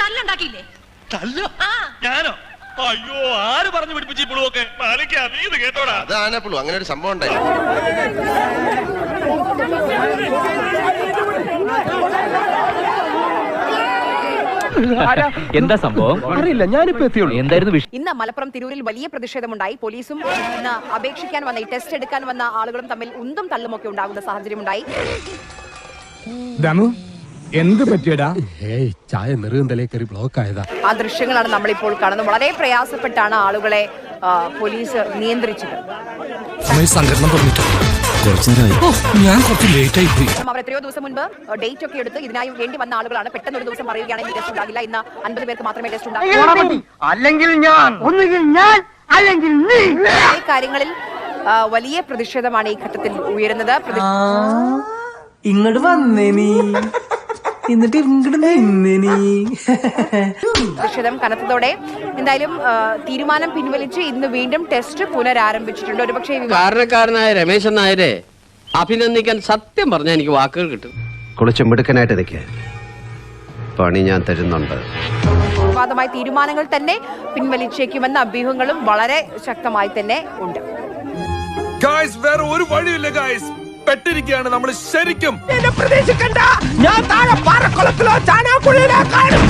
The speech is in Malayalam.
തല്ലുണ്ടാക്കിയില്ലേ? തല്ലോ? ആ. ഞാനോ? അയ്യോ ആര് പറഞ്ഞു പിടിപ്പിച്ചു ഇപ്പോഴൊക്കെ മാലിക്കാ നീ ഇത് കേട്ടോടാ. അത് ആനപ്പുള്ളൂ അങ്ങനെ ഒരു സംഭവം ഉണ്ടായി. എന്താ സംഭവം? അറിയില്ല ഞാനിപ്പോ എത്തിയുള്ളൂ. എന്തായിരുന്നു വിഷയം ഇന്ന് മലപ്പുറം തിരൂരിൽ വലിയ പ്രതിഷേധമുണ്ടായി. പോലീസും ഇന്ന് അപേക്ഷിക്കാൻ വന്ന ഈ ടെസ്റ്റ് എടുക്കാൻ വന്ന ആളുകളും തമ്മിൽ ഉന്തും തള്ളുമൊക്കെ ഉണ്ടാകുന്ന സാഹചര്യമുണ്ടായി. ദമു? എന്ത് പറ്റിയടാ? ഏയ് ചായ നെറുകന്തലേ കയറി ബ്ലോക്ക് ആയതാ. ആ ദൃശ്യങ്ങളാണ് നമ്മളിപ്പോൾ കാണുന്നത്. വളരെ പ്രയാസപ്പെട്ടാണ് ആളുകളെ ആ, പോലീസ് നിയന്ത്രിച്ചത്. സംഘടന നേരമായി ഞാൻ കുറച്ച് ലേറ്റ് ആയി പോയി. അവർ എത്രയോ ദിവസം മുൻപ് ഡേറ്റ് ഒക്കെ എടുത്ത് ഇതിനായി വേണ്ടി വന്ന ആളുകളാണ്. പെട്ടെന്ന് ഒരു ദിവസം പറയുകയാണെങ്കിൽ ടെസ്റ്റ് ഉണ്ടാകില്ല ഇന്ന് അൻപത് പേർക്ക് മാത്രമേ ടെസ്റ്റ് ഉണ്ടാകൂ. അല്ലെങ്കിൽ ഞാൻ. ഒന്നുകിൽ ഞാൻ അല്ലെങ്കിൽ നീ. ഈ കാര്യങ്ങളിൽ ആ, വലിയ പ്രതിഷേധമാണ് ഈ ഘട്ടത്തിൽ ഉയരുന്നത്. പ്രതി- ഇങ്ങോട്ട് വന്നേ നീ. എന്നിട്ട് ഇങ്ങോട്ട് പ്രതിഷേധം കനത്തതോടെ എന്തായാലും തീരുമാനം പിൻവലിച്ച് ഇന്ന് വീണ്ടും ടെസ്റ്റ് പുനരാരംഭിച്ചിട്ടുണ്ട്. ഒരുപക്ഷേ കാരണക്കാരനായ രമേശൻ നായരെ അഭിനന്ദിക്കാൻ സത്യം പറഞ്ഞാൽ എനിക്ക് വാക്കുകൾ കിട്ടും. കുളിച്ച് മിടുക്കനായിട്ട് പണി ഞാൻ തരുന്നുണ്ട്. വിവാദമായ തീരുമാനങ്ങൾ തന്നെ പിൻവലിച്ചേക്കുമെന്ന അഭ്യൂഹങ്ങളും വളരെ ശക്തമായി തന്നെ ഉണ്ട്. ഗായ്സ് വേറെ ഒരു വഴിയില്ല ഗായ്സ് പെട്ടിരിക്കുകയാണ് നമ്മൾ ശരിക്കും ഞാൻ താഴെ പാറക്കുളത്തിലോ ചാനാക്കുഴിയിലോ കാണും